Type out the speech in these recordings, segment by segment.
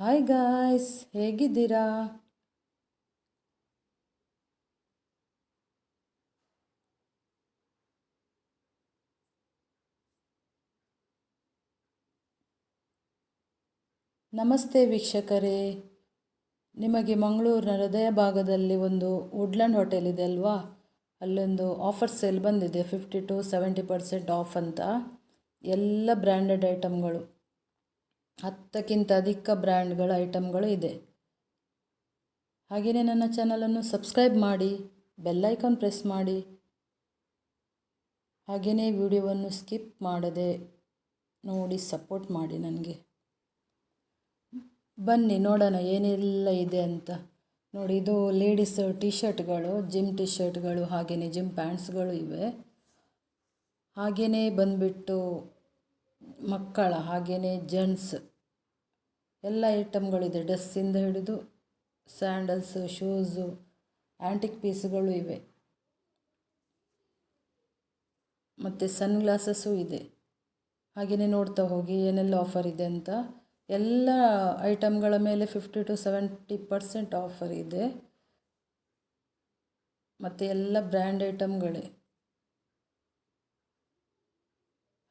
Hi guys ಹೇಗಿದ್ದೀರಾ? ನಮಸ್ತೆ ವೀಕ್ಷಕರೇ. ನಿಮಗೆ ಮಂಗಳೂರಿನ ಹೃದಯ ಭಾಗದಲ್ಲಿ ಒಂದು ವುಡ್ಲ್ಯಾಂಡ್ ಹೋಟೆಲ್ ಇದೆ ಅಲ್ವಾ? ಅಲ್ಲೊಂದು ಆಫರ್ ಸೇಲ್ ಬಂದಿದೆ fifty to seventy percent off ಅಂತ. ಎಲ್ಲ ಬ್ರ್ಯಾಂಡೆಡ್ ಐಟಮ್ಗಳು ಹತ್ತಕ್ಕಿಂತ ಅಧಿಕ ಬ್ರ್ಯಾಂಡ್ಗಳ ಐಟಮ್ಗಳು ಇದೆ. ಹಾಗೆಯೇ ನನ್ನ ಚಾನಲನ್ನು ಸಬ್ಸ್ಕ್ರೈಬ್ ಮಾಡಿ ಬೆಲ್ಲೈಕಾನ್ ಪ್ರೆಸ್ ಮಾಡಿ. ಹಾಗೆಯೇ ವಿಡಿಯೋವನ್ನು ಸ್ಕಿಪ್ ಮಾಡದೆ ನೋಡಿ ಸಪೋರ್ಟ್ ಮಾಡಿ ನನಗೆ. ಬನ್ನಿ ನೋಡೋಣ ಏನೆಲ್ಲ ಇದೆ ಅಂತ. ನೋಡಿ ಇದು ಲೇಡೀಸ್ ಟಿ ಶರ್ಟ್ಗಳು ಜಿಮ್ ಟಿ ಶರ್ಟ್ಗಳು ಹಾಗೆಯೇ ಜಿಮ್ ಪ್ಯಾಂಟ್ಸ್ಗಳು ಇವೆ. ಹಾಗೆಯೇ ಬಂದುಬಿಟ್ಟು ಮಕ್ಕಳ ಹಾಗೆಯೇ ಜೆಂಟ್ಸ್ ಎಲ್ಲ ಐಟಮ್ಗಳಿದೆ ಡ್ರೆಸ್ಸಿಂದ ಹಿಡಿದು ಸ್ಯಾಂಡಲ್ಸು, ಶೂಸು ಆ್ಯಂಟಿಕ್ ಪೀಸ್ಗಳು ಇವೆ. ಮತ್ತು ಸನ್ ಗ್ಲಾಸಸ್ಸು ಇದೆ. ಹಾಗೆಯೇ ನೋಡ್ತಾ ಹೋಗಿ ಏನೆಲ್ಲ ಆಫರ್ ಇದೆ ಅಂತ. ಎಲ್ಲ ಐಟಮ್ಗಳ ಮೇಲೆ fifty to seventy percent offer ಇದೆ. ಮತ್ತು ಎಲ್ಲ ಬ್ರ್ಯಾಂಡ್ ಐಟಮ್ಗಳೇ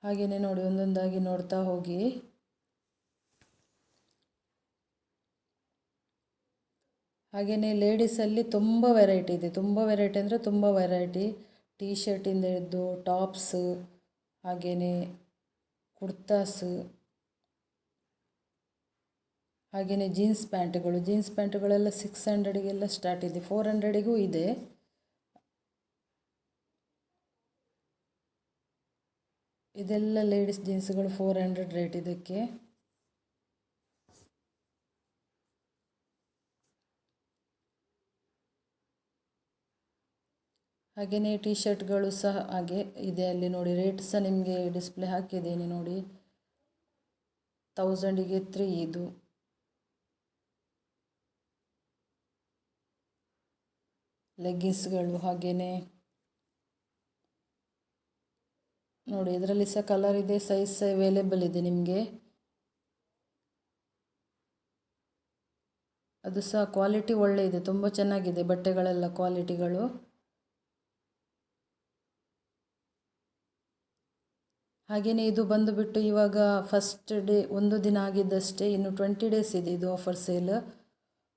ಹಾಗೆಯೇ ನೋಡಿ ಒಂದೊಂದಾಗಿ ನೋಡ್ತಾ ಹೋಗಿ. ಹಾಗೆಯೇ ಲೇಡೀಸಲ್ಲಿ ತುಂಬ ವೆರೈಟಿ ಇದೆ. ತುಂಬ ವೆರೈಟಿ ಅಂದರೆ ತುಂಬ ವೆರೈಟಿ. ಟೀ ಶರ್ಟಿಂದ ಹಿಡಿದು ಟಾಪ್ಸ್ ಹಾಗೆಯೇ ಕುರ್ತಾಸ್ ಹಾಗೆಯೇ ಜೀನ್ಸ್ ಪ್ಯಾಂಟ್ಗಳು. ಜೀನ್ಸ್ ಪ್ಯಾಂಟ್ಗಳೆಲ್ಲ ಸಿಕ್ಸ್ ಹಂಡ್ರೆಡಿಗೆಲ್ಲ ಸ್ಟಾರ್ಟ್ ಇದೆ. ಫೋರ್ ಹಂಡ್ರೆಡಿಗೂ ಇದೆ. ಇದೆಲ್ಲ ಲೇಡೀಸ್ ಜೀನ್ಸ್ಗಳು ಫೋರ್ ಹಂಡ್ರೆಡ್ ರೇಟ್ ಇದಕ್ಕೆ. ಹಾಗೆಯೇ ಟಿ ಶರ್ಟ್ಗಳು ಸಹ ಹಾಗೆ ಇದೆ ಅಲ್ಲಿ ನೋಡಿ ರೇಟ್ ಸಹ ನಿಮಗೆ ಡಿಸ್ಪ್ಲೇ ಹಾಕಿದ್ದೀನಿ ನೋಡಿ. ತೌಸಂಡಿಗೆ ತ್ರೀ ಇದು. ಲೆಗ್ಗಿನ್ಸ್ಗಳು ಹಾಗೆಯೇ. ನೋಡಿ, ಇದರಲ್ಲಿ ಸಹ ಕಲರ್ ಇದೆ ಸೈಜ್ ಸಹ ಅವೈಲೇಬಲ್ ಇದೆ ನಿಮಗೆ. ಅದು ಸಹ ಕ್ವಾಲಿಟಿ ಒಳ್ಳೆ ಇದೆ, ತುಂಬ ಚೆನ್ನಾಗಿದೆ ಬಟ್ಟೆಗಳೆಲ್ಲ ಕ್ವಾಲಿಟಿಗಳು ಹಾಗೆಯೇ ಇದು ಬಂದುಬಿಟ್ಟು ಇವಾಗ ಫಸ್ಟ್ ಡೇ ಒಂದು ದಿನ ಆಗಿದ್ದಷ್ಟೇ, ಇನ್ನು ಟ್ವೆಂಟಿ ಡೇಸ್ ಇದೆ ಇದು ಆಫರ್ ಸೇಲ್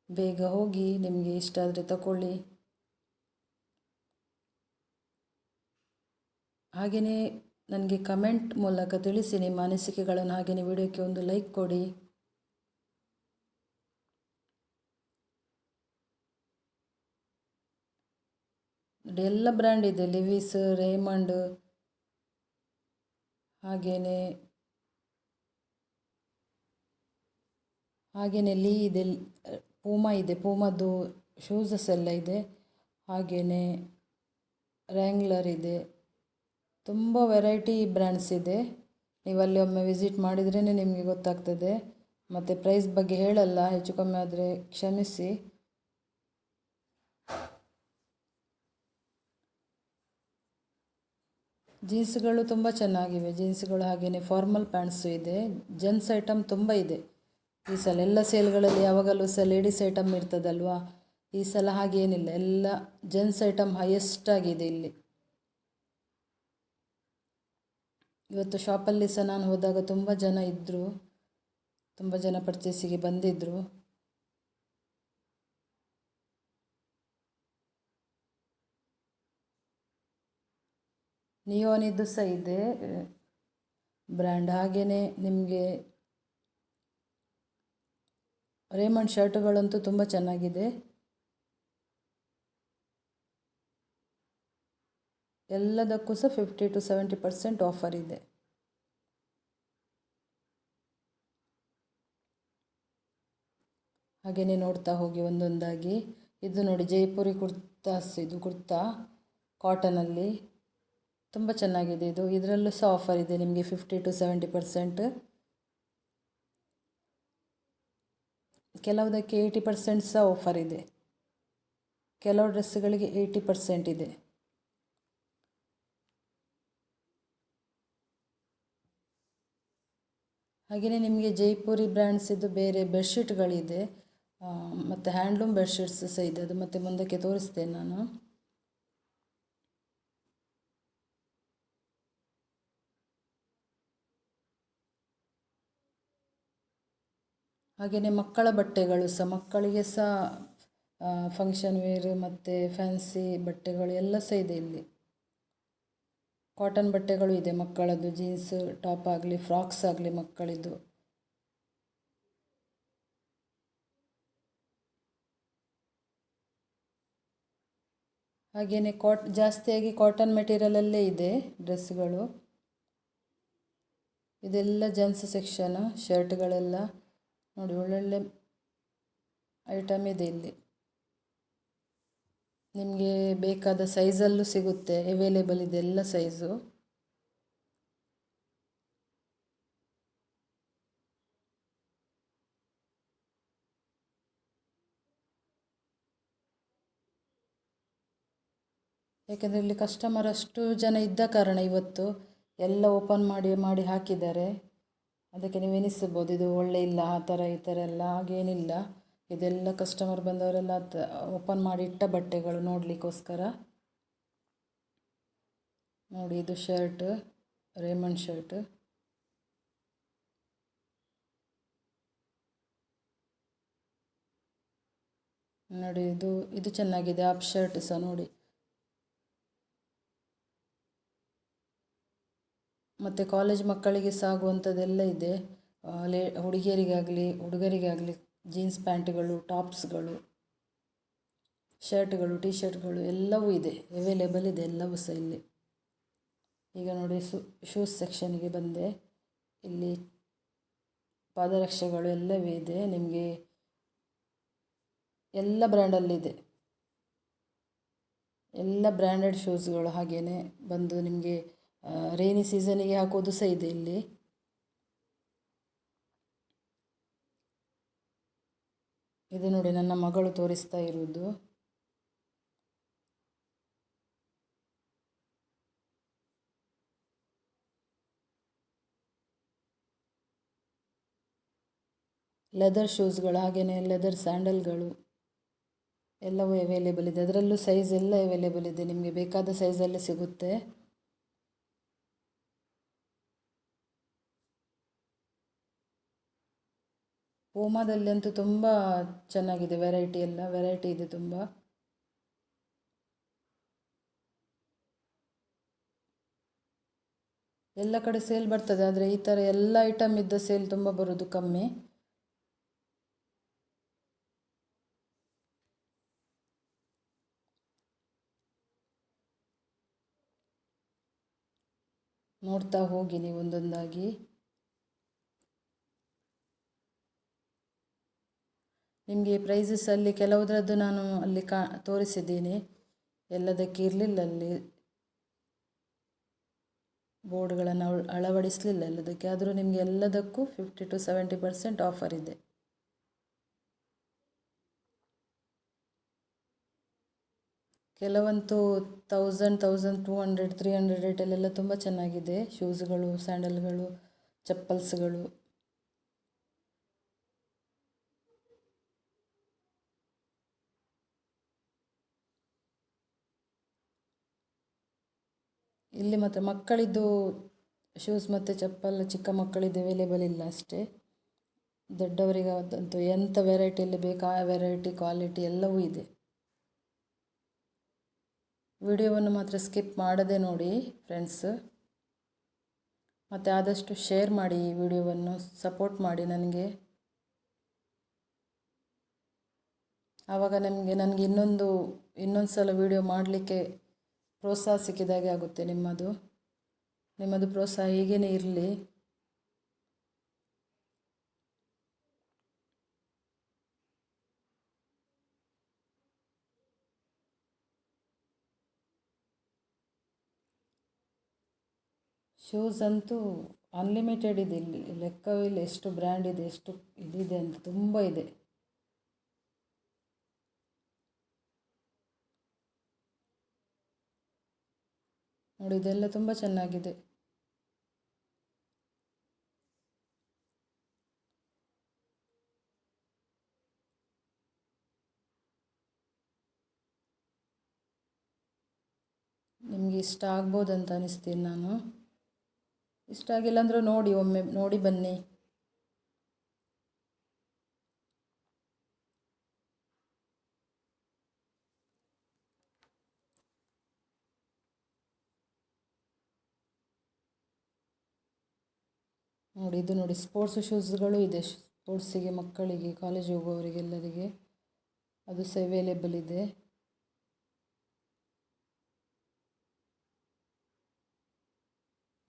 ಬೇಗ ಹೋಗಿ ನಿಮಗೆ ಇಷ್ಟ ಆದರೆ ತಗೊಳ್ಳಿ ಹಾಗೆಯೇ ನನಗೆ ಕಮೆಂಟ್ ಮೂಲಕ ತಿಳಿಸಿ ನಿಮ್ಮ ಅನಿಸಿಕೆಗಳನ್ನು ಹಾಗೆಯೇ ವಿಡಿಯೋಕ್ಕೆ ಒಂದು ಲೈಕ್ ಕೊಡಿ. ಎಲ್ಲ ಬ್ರ್ಯಾಂಡ್ ಇದೆ ಲಿವೀಸ್ ರೇಮಂಡ್ ಹಾಗೆಯೇ ಹಾಗೆಯೇ ಲೀ ಇದೆ, ಪೂಮಾ ಇದೆ, ಪೂಮದ್ದು ಶೂಸಸ್ ಎಲ್ಲ ಇದೆ. ಹಾಗೆಯೇ ರ್ಯಾಂಗ್ಲರ್ ಇದೆ. ತುಂಬ ವೆರೈಟಿ ಬ್ರ್ಯಾಂಡ್ಸ್ ಇದೆ. ನೀವು ಅಲ್ಲಿ ಒಮ್ಮೆ ವಿಸಿಟ್ ಮಾಡಿದ್ರೇ ನಿಮಗೆ ಗೊತ್ತಾಗ್ತದೆ. ಮತ್ತು ಪ್ರೈಸ್ ಬಗ್ಗೆ ಹೇಳಲ್ಲ, ಹೆಚ್ಚು ಕಮ್ಮಿ ಆದರೆ ಕ್ಷಮಿಸಿ. ಜೀನ್ಸ್ಗಳು ತುಂಬ ಚೆನ್ನಾಗಿವೆ. ಜೀನ್ಸ್ಗಳು ಹಾಗೆಯೇ ಫಾರ್ಮಲ್ ಪ್ಯಾಂಟ್ಸು ಇದೆ. ಜೆಂಟ್ಸ್ ಐಟಮ್ ತುಂಬ ಇದೆ. ಈ ಸಲ ಎಲ್ಲ ಸೇಲ್ಗಳಲ್ಲಿ ಯಾವಾಗಲೂ ಸಹ ಲೇಡೀಸ್ ಐಟಮ್ ಇರ್ತದಲ್ವಾ? ಈ ಸಲ ಹಾಗೇನಿಲ್ಲ. ಎಲ್ಲ ಜೆಂಟ್ಸ್ ಐಟಮ್ ಹೈಯೆಸ್ಟ್ ಆಗಿದೆ ಇಲ್ಲಿ. ಇವತ್ತು ಶಾಪಲ್ಲಿ ಸಹ ನಾನು ಹೋದಾಗ ತುಂಬ ಜನ ಇದ್ದರು ತುಂಬ ಜನ ಪರ್ಚೇಸಿಗೆ ಬಂದಿದ್ದರು ನಿಯೋನಿದ್ದು ಸಹ ಇದೆ. ಬ್ರ್ಯಾಂಡ್ ಹಾಗೆಯೇ ನಿಮಗೆ ರೇಮಂಡ್ ಶರ್ಟ್ಗಳಂತೂ ತುಂಬ ಚೆನ್ನಾಗಿದೆ. ಎಲ್ಲದಕ್ಕೂ ಸಹ fifty to seventy percent offer ಇದೆ. ಹಾಗೆಯೇ ನೋಡ್ತಾ ಹೋಗಿ ಒಂದೊಂದಾಗಿ. ಇದು ನೋಡಿ ಜೈಪುರಿ ಕುರ್ತಾಸ್, ಇದು ಕುರ್ತಾ ಕಾಟನಲ್ಲಿ ತುಂಬ ಚೆನ್ನಾಗಿದೆ ಇದು. ಇದರಲ್ಲೂ ಸಹ ಆಫರ್ ಇದೆ ನಿಮಗೆ ಫಿಫ್ಟಿ ಟು ಸೆವೆಂಟಿ ಪರ್ಸೆಂಟ್ ಕೆಲವುದಕ್ಕೆ ಏಯ್ಟಿ ಪರ್ಸೆಂಟ್ ಸಹ ಆಫರ್ ಇದೆ. ಕೆಲವು ಡ್ರೆಸ್ಗಳಿಗೆ ಏಯ್ಟಿ ಪರ್ಸೆಂಟ್ ಇದೆ. ಹಾಗೆಯೇ ನಿಮಗೆ ಜೈಪುರಿ ಬ್ರ್ಯಾಂಡ್ಸಿದ್ದು ಬೇರೆ ಬೆಡ್ಶೀಟ್ಗಳಿದೆ ಮತ್ತು ಹ್ಯಾಂಡ್ಲೂಮ್ ಬೆಡ್ಶೀಟ್ಸ್ ಸಹ ಇದೆ ಅದು ಮತ್ತೆ ಮುಂದಕ್ಕೆ ತೋರಿಸ್ತೇನೆ ನಾನು. ಹಾಗೆಯೇ ಮಕ್ಕಳ ಬಟ್ಟೆಗಳು ಸಹ, ಮಕ್ಕಳಿಗೆ ಸಹ ಫಂಕ್ಷನ್ ವೇರ್ ಮತ್ತು ಫ್ಯಾನ್ಸಿ ಬಟ್ಟೆಗಳು ಎಲ್ಲ ಸಹ ಇದೆ ಇಲ್ಲಿ. ಕಾಟನ್ ಬಟ್ಟೆಗಳು ಇದೆ ಮಕ್ಕಳದ್ದು ಜೀನ್ಸ್ ಟಾಪ್ ಆಗಲಿ ಫ್ರಾಕ್ಸ್ ಆಗಲಿ ಮಕ್ಕಳಿದ್ದು. ಹಾಗೆಯೇ ಕಾಟ್ ಜಾಸ್ತಿಯಾಗಿ ಕಾಟನ್ ಮೆಟೀರಿಯಲಲ್ಲೇ ಇದೆ ಡ್ರೆಸ್ಗಳು ಇದೆಲ್ಲ ಜೆಂಟ್ಸ್ ಸೆಕ್ಷನ್ ಶರ್ಟ್ಗಳೆಲ್ಲ ನೋಡಿ, ಒಳ್ಳೊಳ್ಳೆ ಐಟಮ್ ಇದೆ ಇಲ್ಲಿ. ನಿಮಗೆ ಬೇಕಾದ ಸೈಜಲ್ಲೂ ಸಿಗುತ್ತೆ ಅವೈಲೇಬಲ್ ಇದೆ ಎಲ್ಲ ಸೈಜು ಯಾಕೆಂದರೆ ಇಲ್ಲಿ ಕಸ್ಟಮರ್ ಅಷ್ಟು ಜನ ಇದ್ದ ಕಾರಣ ಇವತ್ತು ಎಲ್ಲ ಓಪನ್ ಮಾಡಿ ಮಾಡಿ ಹಾಕಿದ್ದಾರೆ. ಅದಕ್ಕೆ ನೀವು ಎನಿಸ್ಬೋದು ಇದು ಒಳ್ಳೆ ಇಲ್ಲ, ಆ ಥರ ಈ ಥರ ಎಲ್ಲ ಹಾಗೇನಿಲ್ಲ. ಇದೆಲ್ಲ ಕಸ್ಟಮರ್ ಬಂದವರೆಲ್ಲ ಓಪನ್ ಮಾಡಿ ಇಟ್ಟ ಬಟ್ಟೆಗಳು ನೋಡಲಿಕ್ಕೋಸ್ಕರ. ನೋಡಿ, ಇದು ಶರ್ಟ್ ರೇಮಂಡ್ ಶರ್ಟ್ ನೋಡಿ, ಇದು ಇದು ಚೆನ್ನಾಗಿದೆ. ಆಪ್ ಶರ್ಟ್ ಸಹ ನೋಡಿ. ಮತ್ತು ಕಾಲೇಜ್ ಮಕ್ಕಳಿಗೆ ಸಹ ಆಗುವಂಥದ್ದೆಲ್ಲ ಇದೆ ಲೇ, ಹುಡುಗಿಯರಿಗಾಗಲಿ, ಹುಡುಗರಿಗಾಗಲಿ ಜೀನ್ಸ್ ಪ್ಯಾಂಟ್ಗಳು ಟಾಪ್ಸ್ಗಳು ಶರ್ಟ್ಗಳು ಟಿ ಶರ್ಟ್ಗಳು ಎಲ್ಲವೂ ಇದೆ. ಅವೈಲೇಬಲ್ ಇದೆ, ಎಲ್ಲವೂ ಸಹ ಇಲ್ಲಿ. ಈಗ ನೋಡಿ ಸು ಶೂಸ್ ಸೆಕ್ಷನ್ಗೆ ಬಂದೆ. ಇಲ್ಲಿ ಪಾದರಕ್ಷೆಗಳು ಎಲ್ಲವೇ ಇದೆ. ನಿಮಗೆ ಎಲ್ಲ ಬ್ರ್ಯಾಂಡಲ್ಲಿದೆ ಎಲ್ಲ ಬ್ರ್ಯಾಂಡೆಡ್ ಶೂಸ್ಗಳು ಹಾಗೆಯೇ ಬಂದು ನಿಮಗೆ ರೈನಿ ಸೀಸನಿಗೆ ಹಾಕೋದು ಸಹ ಇದೆ ಇಲ್ಲಿ. ಇದು ನೋಡಿ ನನ್ನ ಮಗಳು ತೋರಿಸ್ತಾ ಇರುವುದು. ಲೆದರ್ ಶೂಸ್ಗಳು ಹಾಗೆಯೇ ಲೆದರ್ ಸ್ಯಾಂಡಲ್ಗಳು ಎಲ್ಲವೂ ಅವೈಲೇಬಲ್ ಇದೆ. ಅದರಲ್ಲೂ ಸೈಜ್ ಎಲ್ಲ ಅವೈಲೇಬಲ್ ಇದೆ. ನಿಮಗೆ ಬೇಕಾದ ಸೈಜಲ್ಲೇ ಸಿಗುತ್ತೆ. ಪೂಮಾದಲ್ಲಿ ಅಂತೂ ತುಂಬ ಚೆನ್ನಾಗಿದೆ ವೆರೈಟಿ ಎಲ್ಲ ವೆರೈಟಿ ಇದೆ ತುಂಬ. ಎಲ್ಲ ಕಡೆ ಸೇಲ್ ಬರ್ತದೆ, ಆದರೆ ಈ ಥರ ಎಲ್ಲ ಐಟಮ್ ಇದ್ದ ಸೇಲ್ ತುಂಬ ಬರೋದು ಕಮ್ಮಿ. ನೋಡ್ತಾ ಹೋಗಿ ನೀವು ಒಂದೊಂದಾಗಿ ನಿಮಗೆ ಪ್ರೈಸಸ್ ಅಲ್ಲಿ ಕೆಲವುದರದ್ದು ನಾನು ಅಲ್ಲಿ ಕಾ, ತೋರಿಸಿದ್ದೀನಿ. ಎಲ್ಲದಕ್ಕೆ ಇರಲಿಲ್ಲ ಅಲ್ಲಿ. ಬೋರ್ಡ್ಗಳನ್ನು ಅಳವಡಿಸಲಿಲ್ಲ ಎಲ್ಲದಕ್ಕೆ. ಆದರೂ ನಿಮಗೆ ಎಲ್ಲದಕ್ಕೂ fifty to seventy percent offer ಇದೆ. ಕೆಲವಂತೂ thousand thousand two hundred three hundred ರೇಟಲ್ಲೆಲ್ಲ ತುಂಬ ಚೆನ್ನಾಗಿದೆ. ಶೂಸ್ಗಳು ಸ್ಯಾಂಡಲ್ಗಳು ಚಪ್ಪಲ್ಸ್ಗಳು ಇಲ್ಲಿ ಮಾತ್ರ ಮಕ್ಕಳಿದ್ದು ಶೂಸ್ ಮತ್ತು ಚಪ್ಪಲ್, ಚಿಕ್ಕ ಮಕ್ಕಳಿದ್ದು ಅವೈಲೇಬಲ್ ಇಲ್ಲ ಅಷ್ಟೇ. ದೊಡ್ಡವರಿಗಾದಂತೂ ಎಂಥ ವೆರೈಟಿಯಲ್ಲಿ ಬೇಕು, ಆ ವೆರೈಟಿ ಕ್ವಾಲಿಟಿ ಎಲ್ಲವೂ ಇದೆ. ವಿಡಿಯೋವನ್ನು ಮಾತ್ರ ಸ್ಕಿಪ್ ಮಾಡದೆ ನೋಡಿ ಫ್ರೆಂಡ್ಸ್ ಮತ್ತು ಆದಷ್ಟು ಶೇರ್ ಮಾಡಿ ಈ ವಿಡಿಯೋವನ್ನು ಸಪೋರ್ಟ್ ಮಾಡಿ ನನಗೆ. ಆವಾಗ ನನಗೆ ನನಗೆ ಇನ್ನೊಂದು ಇನ್ನೊಂದು ಸಲ ವಿಡಿಯೋ ಮಾಡಲಿಕ್ಕೆ ಪ್ರೋತ್ಸಾಹ ಸಿಕ್ಕಿದಾಗೆ ಆಗುತ್ತೆ ನಿಮ್ಮದು. ನಿಮ್ಮದು ಪ್ರೋತ್ಸಾಹ ಹೀಗೇ ಇರಲಿ. ಶೂಸ್ ಅಂತೂ ಅನ್ಲಿಮಿಟೆಡ್ ಇದೆ ಇಲ್ಲಿ. ಲೆಕ್ಕವಿಲ್ಲ ಎಷ್ಟು ಬ್ರ್ಯಾಂಡ್ ಇದೆ, ಎಷ್ಟು ಇದಿದೆ ಅಂತ ತುಂಬ ಇದೆ. ನೋಡಿ, ಇದೆಲ್ಲ ತುಂಬ ಚೆನ್ನಾಗಿದೆ. ನಿಮಗೆ ಇಷ್ಟ ಆಗ್ಬೋದು ಅಂತ ಅನಿಸ್ತೀನಿ ನಾನು. ಇಷ್ಟ ಆಗಿಲ್ಲ ಅಂದರೆ ನೋಡಿ, ಒಮ್ಮೆ ನೋಡಿ ಬನ್ನಿ. ನೋಡಿ, ಇದು ನೋಡಿ ಸ್ಪೋರ್ಟ್ಸ್ ಶೂಸ್ಗಳು ಇದೆ. ಸ್ಪೋರ್ಟ್ಸಿಗೆ ಮಕ್ಕಳಿಗೆ ಕಾಲೇಜ್ ಹೋಗುವವರಿಗೆಲ್ಲರಿಗೆ ಅದು ಸಹ ಅವೈಲೇಬಲ್ ಇದೆ.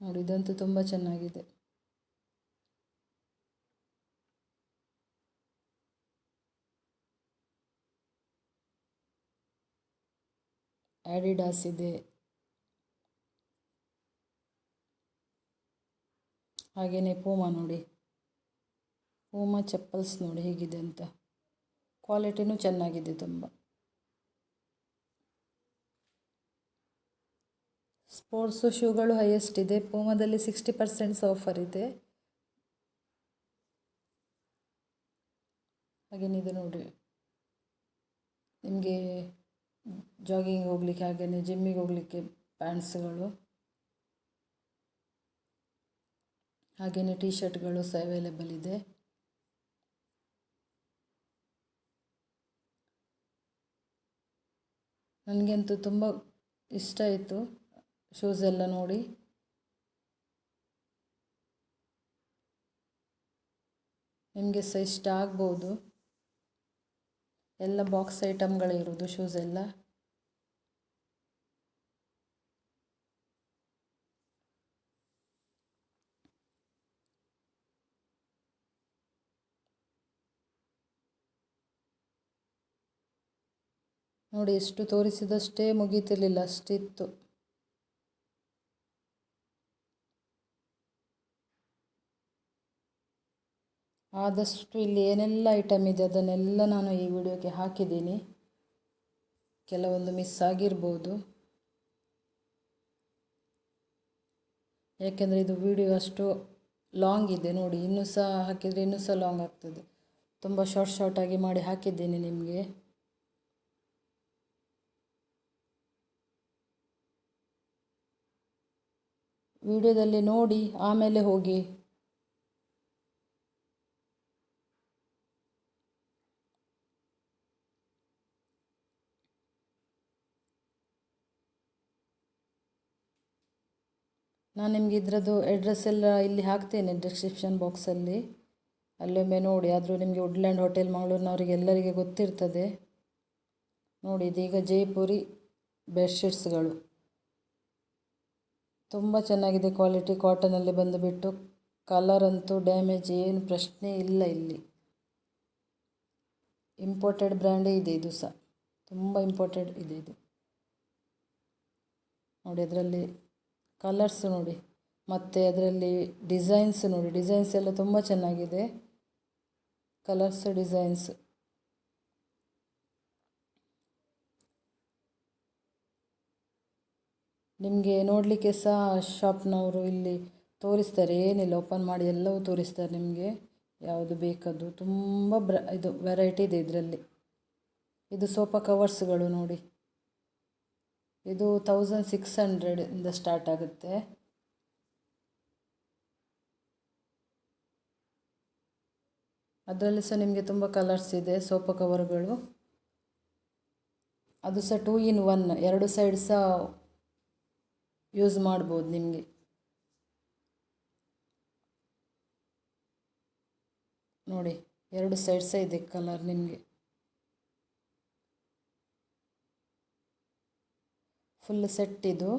ನೋಡಿ, ಇದಂತೂ ತುಂಬ ಚೆನ್ನಾಗಿದೆ. ಆ್ಯಡಿಡಾಸ್ ಇದೆ. ಹಾಗೆಯೇ ಪೂಮಾ ನೋಡಿ. ಪೂಮಾ ಚಪ್ಪಲ್ಸ್ ನೋಡಿ ಹೇಗಿದೆ ಅಂತ. ಕ್ವಾಲಿಟಿನೂ ಚೆನ್ನಾಗಿದೆ ತುಂಬ. ಸ್ಪೋರ್ಟ್ಸು ಶೂಗಳು ಹೈಯೆಸ್ಟ್ ಇದೆ. ಪೂಮಾದಲ್ಲಿ ಸಿಕ್ಸ್ಟಿ ಪರ್ಸೆಂಟ್ಸ್ ಆಫರ್ ಇದೆ. ಹಾಗೇನಿದೆ ನೋಡಿ. ನಿಮಗೆ ಜಾಗಿಂಗ್ ಹೋಗಲಿಕ್ಕೆ ಹಾಗೆಯೇ ಜಿಮ್ಮಿಗೆ ಹೋಗಲಿಕ್ಕೆ ಪ್ಯಾಂಟ್ಸ್ಗಳು ಹಾಗೆಯೇ ಟೀ ಶರ್ಟ್ಗಳು ಸಹ ಅವೈಲೇಬಲ್ ಇದೆ. ನನಗಂತೂ ತುಂಬ ಇಷ್ಟ ಆಯಿತು ಶೂಸ್ ಎಲ್ಲ ನೋಡಿ. ನಿಮಗೆ ಸಹ ಇಷ್ಟ ಆಗ್ಬೋದು. ಎಲ್ಲ ಬಾಕ್ಸ್ ಐಟಮ್ಗಳೇ ಇರೋದು ನೋಡಿ, ಎಷ್ಟು ತೋರಿಸಿದಷ್ಟೇ ಮುಗೀತಿರ್ಲಿಲ್ಲ, ಅಷ್ಟಿತ್ತು. ಆದಷ್ಟು ಇಲ್ಲಿ ಏನೆಲ್ಲ ಐಟಮ್ ಇದೆ, ಅದನ್ನೆಲ್ಲ ನಾನು ಈ ವಿಡಿಯೋಕ್ಕೆ ಹಾಕಿದ್ದೀನಿ. ಕೆಲವೊಂದು ಮಿಸ್ ಆಗಿರ್ಬೋದು. ಯಾಕೆಂದರೆ ಇದು ವಿಡಿಯೋ ಅಷ್ಟು ಲಾಂಗ್ ಇದೆ, ನೋಡಿ, ಇನ್ನೂ ಸಹ ಹಾಕಿದರೆ ಇನ್ನೂ ಸಹ ಲಾಂಗ್ ಆಗ್ತದೆ. ತುಂಬ ಶಾರ್ಟ್ ಶಾರ್ಟಾಗಿ ಮಾಡಿ ಹಾಕಿದ್ದೀನಿ ನಿಮಗೆ. ವಿಡಿಯೋದಲ್ಲಿ ನೋಡಿ ಆಮೇಲೆ ಹೋಗಿ. ನಾನು ನಿಮಗೆ ಇದರದ್ದು ಅಡ್ರೆಸ್ ಎಲ್ಲ ಇಲ್ಲಿ ಹಾಕ್ತೇನೆ ಡಿಸ್ಕ್ರಿಪ್ಷನ್ ಬಾಕ್ಸಲ್ಲಿ ಅಲ್ಲೊಮ್ಮೆ ನೋಡಿ, ಆದರೂ ನಿಮಗೆ ವುಡ್ಲ್ಯಾಂಡ್ ಹೋಟೆಲ್ ಮಂಗಳೂರಿನವರಿಗೆ ಎಲ್ಲರಿಗೆ ಗೊತ್ತಿರ್ತದೆ. ನೋಡಿ, ಇದೀಗ ಜೈಪುರಿ ಬೆಡ್ಶೀಟ್ಸ್ಗಳು ತುಂಬ ಚೆನ್ನಾಗಿದೆ ಕ್ವಾಲಿಟಿ ಕಾಟನಲ್ಲಿ ಬಂದುಬಿಟ್ಟು. ಕಲರ್ ಅಂತೂ ಡ್ಯಾಮೇಜ್, ಏನು ಪ್ರಶ್ನೆ ಇಲ್ಲ ಇಲ್ಲಿ. ಇಂಪೋರ್ಟೆಡ್ ಬ್ರ್ಯಾಂಡೇ ಇದೆ ಇದು ಸಹ. ತುಂಬ ಇಂಪೋರ್ಟೆಡ್ ಇದೆ ಇದು. ನೋಡಿ ಅದರಲ್ಲಿ ಕಲರ್ಸ್ ನೋಡಿ. ಮತ್ತು ಅದರಲ್ಲಿ ಡಿಸೈನ್ಸ್ ನೋಡಿ. ಡಿಸೈನ್ಸ್ ಎಲ್ಲ ತುಂಬ ಚೆನ್ನಾಗಿದೆ. Colours, designs. ನಿಮಗೆ ನೋಡಲಿಕ್ಕೆ ಸಹ ಶಾಪ್ನವರು ಇಲ್ಲಿ ತೋರಿಸ್ತಾರೆ, ಏನಿಲ್ಲ ಓಪನ್ ಮಾಡಿ ಎಲ್ಲವೂ ತೋರಿಸ್ತಾರೆ ನಿಮಗೆ. ಯಾವುದು ಬೇಕದು ತುಂಬ ಬ್ರ, ಇದು ವೆರೈಟಿ ಇದೆ ಇದರಲ್ಲಿ. ಇದು ಸೋಫಾ ಕವರ್ಸ್ಗಳು ನೋಡಿ. ಇದು ತೌಸಂಡ್ ಸಿಕ್ಸ್ ಹಂಡ್ರೆಡಿಂದ ಸ್ಟಾರ್ಟ್ ಆಗುತ್ತೆ. ಅದರಲ್ಲಿ ಸಹ ನಿಮಗೆ ತುಂಬ ಕಲರ್ಸ್ ಇದೆ ಸೋಫಾ ಕವರ್ಗಳು. ಅದು ಸಹ ಟೂ ಇನ್ ಒನ್ ಎರಡು ಸೈಡ್ ಸಹ ಯೂಸ್ ಮಾಡ್ಬೋದು ನಿಮಗೆ. ನೋಡಿ ಎರಡು ಸೈಡ್ ಇದೆ ಕಲರ್ ನಿಮಗೆ. ಫುಲ್ ಸೆಟ್ ಇದು.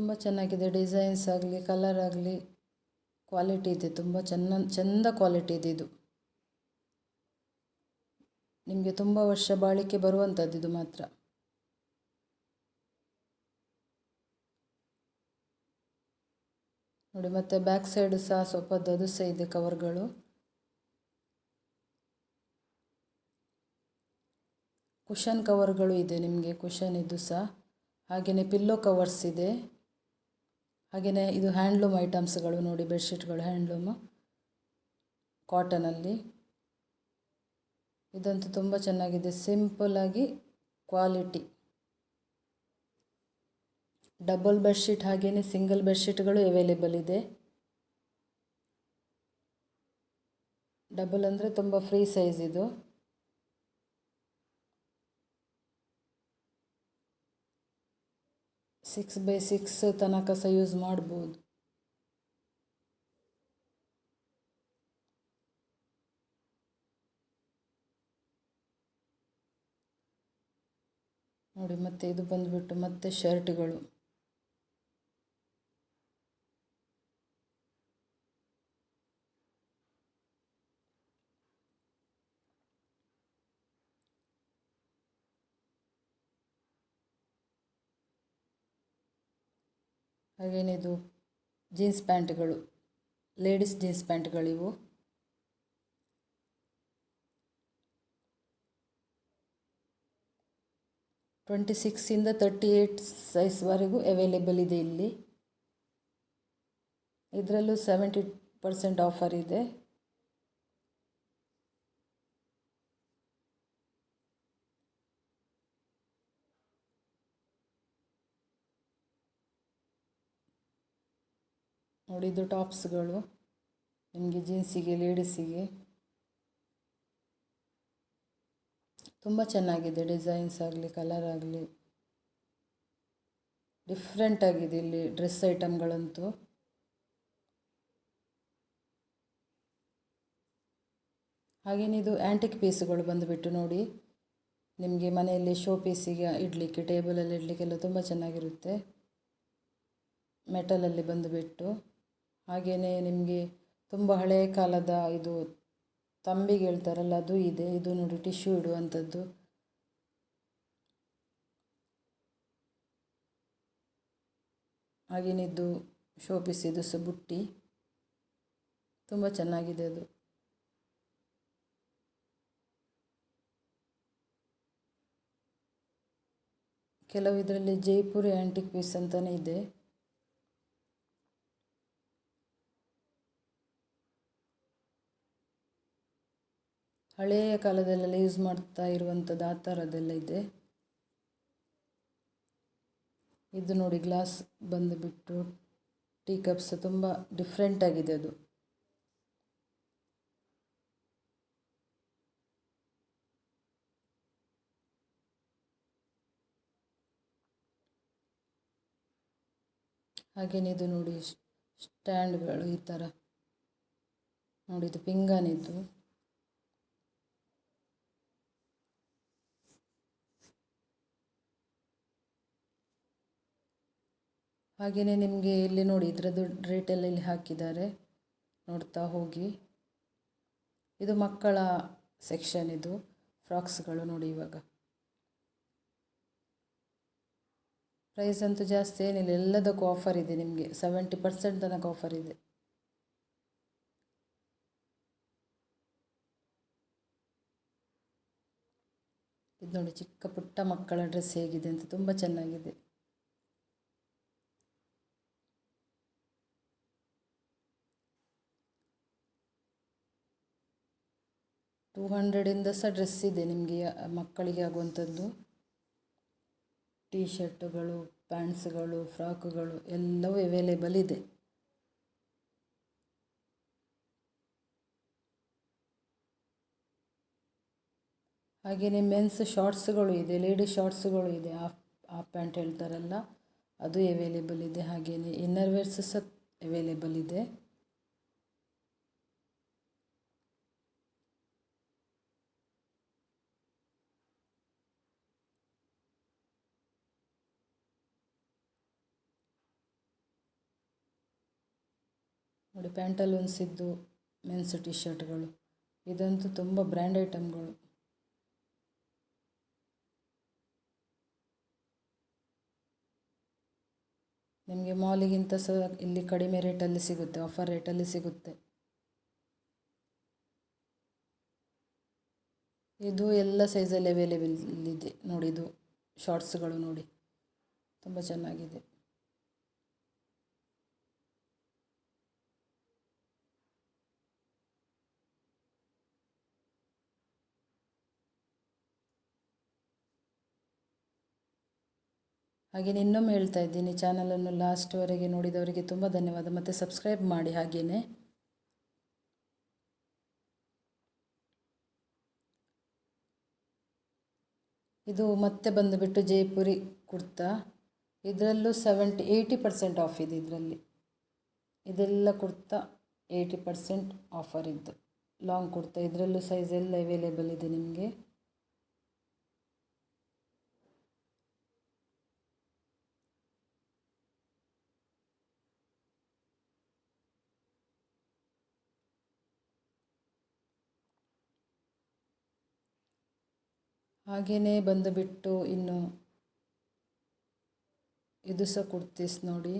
ತುಂಬ ಚೆನ್ನಾಗಿದೆ. ಡಿಸೈನ್ಸ್ ಆಗಲಿ, ಕಲರ್ ಆಗಲಿ, ಕ್ವಾಲಿಟಿ ಇದೆ. ತುಂಬ ಚೆನ್ನ, ಚೆಂದ ಕ್ವಾಲಿಟಿ ಇದೆ ಇದು. ನಿಮಗೆ ತುಂಬ ವರ್ಷ ಬಾಳಿಕೆ ಬರುವಂಥದ್ದು ಇದು ಮಾತ್ರ. ನೋಡಿ, ಮತ್ತು ಬ್ಯಾಕ್ ಸೈಡ್ ಸಹ ಸ್ವಲ್ಪ ಅದು ಸಹ ಇದೆ ಕವರ್ಗಳು ಕುಷನ್ ಕವರ್ಗಳು ಇದೆ ನಿಮಗೆ ಕುಷನ್ ಇದು ಸಹ. ಹಾಗೆಯೇ ಪಿಲ್ಲೋ ಕವರ್ಸ್ ಇದೆ. ಹಾಗೆಯೇ ಇದು ಹ್ಯಾಂಡ್ಲೂಮ್ ಐಟಮ್ಸ್ಗಳು ನೋಡಿ ಬೆಡ್ಶೀಟ್ಗಳು ಹ್ಯಾಂಡ್ಲೂಮ್, ಕಾಟನಲ್ಲಿ. ಇದಂತೂ ತುಂಬ ಚೆನ್ನಾಗಿದೆ, ಸಿಂಪಲ್ಲಾಗಿ ಕ್ವಾಲಿಟಿ. ಡಬಲ್ ಬೆಡ್ಶೀಟ್ ಹಾಗೆಯೇ ಸಿಂಗಲ್ ಬೆಡ್ಶೀಟ್ಗಳು ಅವೈಲೇಬಲ್ ಇದೆ. ಡಬಲ್ ಅಂದರೆ ತುಂಬ ಫ್ರೀ ಸೈಜ್ ಇದು. ಸಿಕ್ಸ್ ಬೈ ಸಿಕ್ಸ್ ತನಕ ಸಹ ಯೂಸ್ ಮಾಡ್ಬೋದು. ನೋಡಿ ಮತ್ತೆ ಇದು ಬಂದುಬಿಟ್ಟು ಮತ್ತೆ ಶರ್ಟ್ಗಳು ಹಾಗೇನಿದು? ಜೀನ್ಸ್ ಪ್ಯಾಂಟ್ಗಳು. ಲೇಡೀಸ್ ಜೀನ್ಸ್ ಪ್ಯಾಂಟ್ಗಳಿವು ಟ್ವೆಂಟಿ ಸಿಕ್ಸಿಂದ ತರ್ಟಿ ಏಯ್ಟ್ ಸೈಜ್ವರೆಗೂ ಅವೈಲೇಬಲ್ ಇದೆ ಇಲ್ಲಿ. ಇದರಲ್ಲೂ ಸೆವೆಂಟಿ ಪರ್ಸೆಂಟ್ ಆಫರ್ ಇದೆ. ನೋಡಿ ಇದು ಟಾಪ್ಸ್ಗಳು, ನಿಮಗೆ ಜೀನ್ಸಿಗೆ, ಲೇಡೀಸಿಗೆ. ತುಂಬ ಚೆನ್ನಾಗಿದೆ ಡಿಸೈನ್ಸ್ ಆಗಲಿ, ಕಲರ್ ಆಗಲಿ. ಡಿಫ್ರೆಂಟ್ ಆಗಿದೆ ಇಲ್ಲಿ ಡ್ರೆಸ್ ಐಟಮ್ಗಳಂತೂ. ಹಾಗೇನೆ ಇದು ಆ್ಯಂಟಿಕ್ ಪೀಸ್ಗಳು ಬಂದುಬಿಟ್ಟು ನೋಡಿ, ನಿಮಗೆ ಮನೆಯಲ್ಲಿ ಶೋ ಪೀಸಿಗೆ ಇಡಲಿಕ್ಕೆ ಟೇಬಲಲ್ಲಿ ಇಡಲಿಕ್ಕೆಲ್ಲ ತುಂಬ ಚೆನ್ನಾಗಿರುತ್ತೆ. ಮೆಟಲಲ್ಲಿ ಬಂದುಬಿಟ್ಟು. ಹಾಗೆಯೇ ನಿಮಗೆ ತುಂಬ ಹಳೆಯ ಕಾಲದ ಇದು ತಂಬಿಗೆ ಹೇಳ್ತಾರಲ್ಲ, ಅದು ಇದೆ. ಇದು ನೋಡಿ, ಟಿಶ್ಯೂ ಇಡುವಂಥದ್ದು. ಹಾಗೇನಿದ್ದು ಶೋ ಪೀಸ್ ಇದು ಸಹ ಬುಟ್ಟಿ. ತುಂಬ ಚೆನ್ನಾಗಿದೆ ಅದು. ಕೆಲವು ಇದರಲ್ಲಿ ಜೈಪುರಿ ಆ್ಯಂಟಿಕ್ ಪೀಸ್ ಅಂತಲೇ ಇದೆ. ಹಳೆಯ ಕಾಲದಲ್ಲೆಲ್ಲ ಯೂಸ್ ಮಾಡ್ತಾ ಇರುವಂಥದ್ದು ಆ ಥರದ್ದೆಲ್ಲ ಇದೆ. ಇದು ನೋಡಿ ಗ್ಲಾಸ್ ಬಂದುಬಿಟ್ಟು ಟೀ ಕಪ್ಸ್ ತುಂಬ ಡಿಫ್ರೆಂಟ್ ಆಗಿದೆ ಅದು. ಹಾಗೇನೇ ಇದು ನೋಡಿ ಸ್ಟ್ಯಾಂಡ್ಗಳು ಈ ಥರ ನೋಡಿ ಇದು ಪಿಂಗಾನಿದ್ದು ಹಾಗೆಯೇ ನಿಮಗೆ ಇಲ್ಲಿ ನೋಡಿ ಇದರದ್ದು ರೇಟೆಲ್ಲ ಇಲ್ಲಿ ಹಾಕಿದ್ದಾರೆ. ನೋಡ್ತಾ ಹೋಗಿ. ಇದು ಮಕ್ಕಳ ಸೆಕ್ಷನ್ ಇದು. ಫ್ರಾಕ್ಸ್ಗಳು ನೋಡಿ ಇವಾಗ. ಪ್ರೈಸ್ ಅಂತೂ ಜಾಸ್ತಿ ಏನಿಲ್ಲ. ಎಲ್ಲದಕ್ಕೂ ಆಫರ್ ಇದೆ ನಿಮಗೆ. ಸೆವೆಂಟಿ ಪರ್ಸೆಂಟ್ ತನಕ ಆಫರ್ ಇದೆ. ಇದು ನೋಡಿ ಚಿಕ್ಕ ಪುಟ್ಟ ಮಕ್ಕಳ ಡ್ರೆಸ್ ಹೇಗಿದೆ ಅಂತ. ತುಂಬ ಚೆನ್ನಾಗಿದೆ. ಟೂ ಹಂಡ್ರೆಡಿಂದ ಸಹ ಡ್ರೆಸ್ ಇದೆ ನಿಮಗೆ, ಮಕ್ಕಳಿಗೆ ಆಗುವಂಥದ್ದು. ಟೀ ಶರ್ಟುಗಳು ಪ್ಯಾಂಟ್ಸ್ಗಳು ಫ್ರಾಕ್ಗಳು ಎಲ್ಲವೂ ಅವೈಲೇಬಲ್ ಇದೆ. ಹಾಗೆಯೇ ಮೆನ್ಸ್ ಶಾರ್ಟ್ಸ್ಗಳು ಇದೆ ಲೇಡಿ ಶಾರ್ಟ್ಸ್ಗಳು ಇದೆ ಹಾಫ್ ಹಾಫ್ ಪ್ಯಾಂಟ್ ಹೇಳ್ತಾರಲ್ಲ, ಅದು ಅವೈಲೇಬಲ್ ಇದೆ. ಹಾಗೆಯೇ ಇನ್ನರ್ವೇರ್ಸ್ ಸಹ ಅವೈಲೇಬಲ್ ಇದೆ. ನೋಡಿ ಪ್ಯಾಂಟಲೂನ್ಸಿದ್ದು ಮೆನ್ಸ್ ಟಿ ಶರ್ಟ್ಗಳು ಇದಂತೂ ತುಂಬ ಬ್ರ್ಯಾಂಡ್ ಐಟಮ್ಗಳು. ನಿಮಗೆ ಮಾಲಿಗಿಂತ ಸಹ ಇಲ್ಲಿ ಕಡಿಮೆ ರೇಟಲ್ಲಿ ಸಿಗುತ್ತೆ ಆಫರ್ ರೇಟಲ್ಲಿ ಸಿಗುತ್ತೆ. ಇದು ಎಲ್ಲ ಸೈಜಲ್ಲಿ ಅವೈಲೇಬಲ್ ಇದೆ. ನೋಡಿ, ಇದು ಶಾರ್ಟ್ಸ್ಗಳು ನೋಡಿ. ತುಂಬ ಚೆನ್ನಾಗಿದೆ. ಹಾಗೆಯೇ ಇನ್ನೊಮ್ಮೆ ಹೇಳ್ತಾ ಇದ್ದೀನಿ ಚಾನಲನ್ನು ಲಾಸ್ಟ್ವರೆಗೆ ನೋಡಿದವರಿಗೆ ತುಂಬ ಧನ್ಯವಾದ. ಮತ್ತು ಸಬ್ಸ್ಕ್ರೈಬ್ ಮಾಡಿ ಹಾಗೇ ಇದು ಮತ್ತೆ ಬಂದುಬಿಟ್ಟು ಜೈಪುರಿ ಕುರ್ತಾ. ಇದರಲ್ಲೂ ಸೆವೆಂಟಿ ಏಯ್ಟಿ ಪರ್ಸೆಂಟ್ ಆಫ್ ಇದೆ ಇದರಲ್ಲಿ. ಇದೆಲ್ಲ ಕುರ್ತಾ ಏಯ್ಟಿ ಪರ್ಸೆಂಟ್ ಆಫರ್ ಇದ್ದು. ಲಾಂಗ್ ಕುರ್ತಾ, ಇದರಲ್ಲೂ ಸೈಜ್ ಎಲ್ಲ ಅವೈಲೇಬಲ್ ಇದೆ ನಿಮಗೆ. ಹಾಗೆಯೇ ಬಂದುಬಿಟ್ಟು ಇನ್ನು ಇದು ಸಹ ಕುರ್ತೀಸ್ ನೋಡಿ.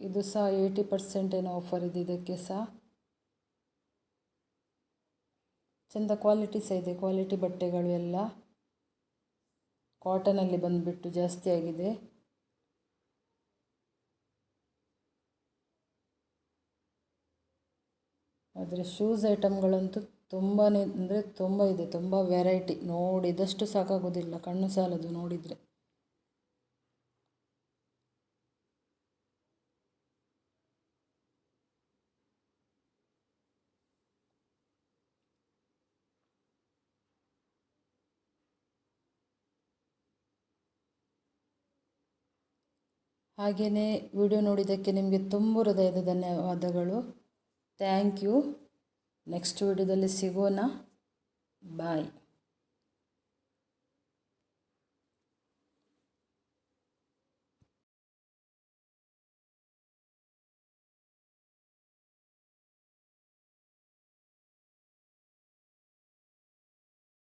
ಇದು ಸಹ ಏಯ್ಟಿ ಪರ್ಸೆಂಟ್ ಏನೋ ಆಫರ್ ಇದೆ ಇದಕ್ಕೆ ಸಹ. ಚೆಂದ ಕ್ವಾಲಿಟಿ ಸಹ ಇದೆ ಕ್ವಾಲಿಟಿ ಬಟ್ಟೆಗಳು ಎಲ್ಲ. ಕಾಟನಲ್ಲಿ ಬಂದುಬಿಟ್ಟು ಜಾಸ್ತಿ ಆಗಿದೆ. ಆದರೆ ಶೂಸ್ ಐಟಮ್ಗಳಂತೂ ತುಂಬಾ ಅಂದರೆ ತುಂಬ ಇದೆ, ತುಂಬ ವೆರೈಟಿ ನೋಡಿದಷ್ಟು ಸಾಕಾಗೋದಿಲ್ಲ, ಕಣ್ಣು ಸಾಲದು ನೋಡಿದರೆ. ಹಾಗೆಯೇ ವಿಡಿಯೋ ನೋಡಿದ್ದಕ್ಕೆ ನಿಮಗೆ ತುಂಬ ಹೃದಯದ ಧನ್ಯವಾದಗಳು. Thank you. ನೆಕ್ಸ್ಟ್ ವಿಡಿಯೋದಲ್ಲಿ ಸಿಗೋಣ. ಬಾಯ್.